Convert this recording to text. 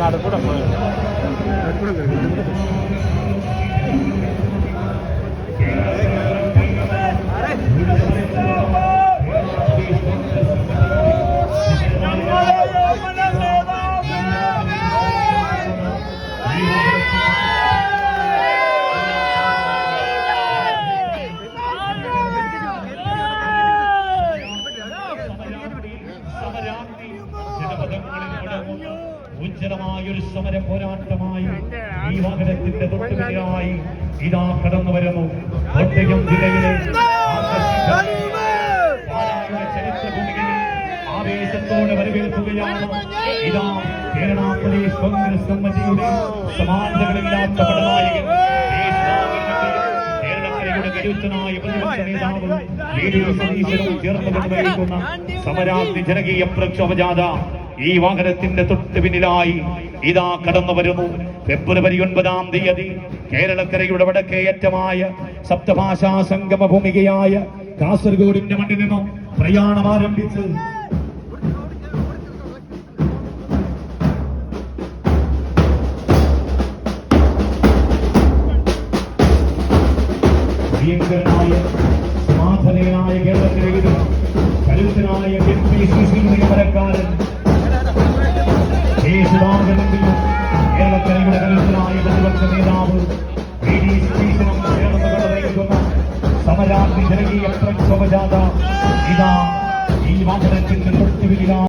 நாடு கூட போயிடும் ഉജ്ജലമായൊരു സമര പോരാട്ടമായി ഈ വാഹനത്തിന്റെ തൊട്ടുപിന്നിലായി ഇതാ കടന്നു വരുന്നു. കോട്ടയം ജില്ലയിലെ ആവേശത്തോടെ വരവേൽക്കുകയാണ്. ഇതാ കേരള പ്രദേശ് കോൺഗ്രസ് കമ്മിറ്റിയുടെ സമാനതകളില്ലാത്ത പടനായകൻ. കരുത്തനായ പ്രതിപക്ഷ നേതാവ് ഡി സതീശനും ചേർന്ന് സമരാഗ്നി ജനകീയ പ്രക്ഷോഭജാഥ. ഈ വാഹനത്തിന്റെ തൊട്ട് പിന്നിലായി ഇതാ കടന്നു വരുന്നു. ഫെബ്രുവരി ഒൻപതാം തീയതി കേരളക്കരയുടെ വടക്കേയറ്റമായ സപ്തഭാഷാ സംഗമ ഭൂമികയായ കാസർഗോഡിന്റെ മണ്ണിൽ നിന്നും പ്രയാണം ആരംഭിച്ച് ായ കേരളത്തിലെ കരുത്തനായ എം പി സി സി പ്രതിപക്ഷ ജനകീയ പ്രക്ഷോഭജാഥ ഇതാ ഈ വാഹനത്തിന്റെ